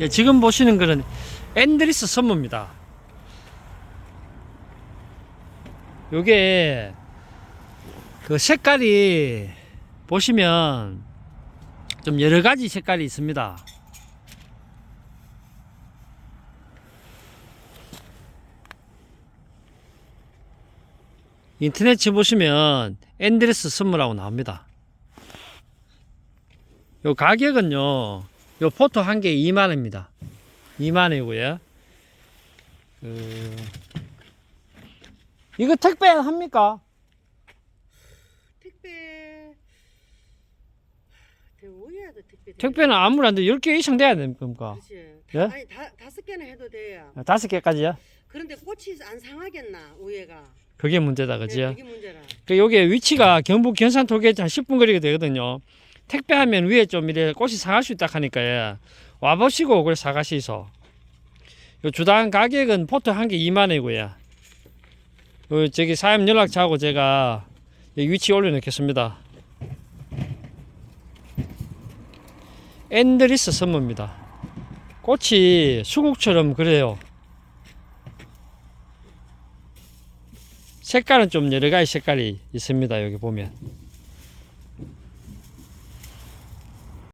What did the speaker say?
예, 지금 보시는 거는 앤드리스 선무입니다. 요게 그 색깔이 보시면 좀 여러 가지 색깔이 있습니다. 인터넷 쳐보시면 앤드레스 선물하고 나옵니다. 요 가격은요, 요 포토 한 개 2만원입니다. 2만원이고요. 그, 이거 택배 합니까? 택배 택배 택배는 돼. 10개 이상 돼야 됩니까? 그렇지 예? 아니 다, 다섯 개는 해도 돼요 다섯 개까지요? 그런데 꽃이 안 상하겠나 우에가 그게 문제다, 네, 그지요? 그게 문제라 그 요게 위치가 경북 견산 톨게이트 한 10분 거리가 되거든요. 택배하면 위에 좀 이래 꽃이 상할 수 있다 하니까 예. 와보시고 그래 사가시소. 요 주당 가격은 포트 한 개 2만 원이고요. 요 저기 사연 연락처하고 제가 위치 올려놓겠습니다. 앤드리스 선무입니다. 꽃이 수국처럼 그래요. 색깔은 좀 여러 가지 색깔이 있습니다. 여기 보면.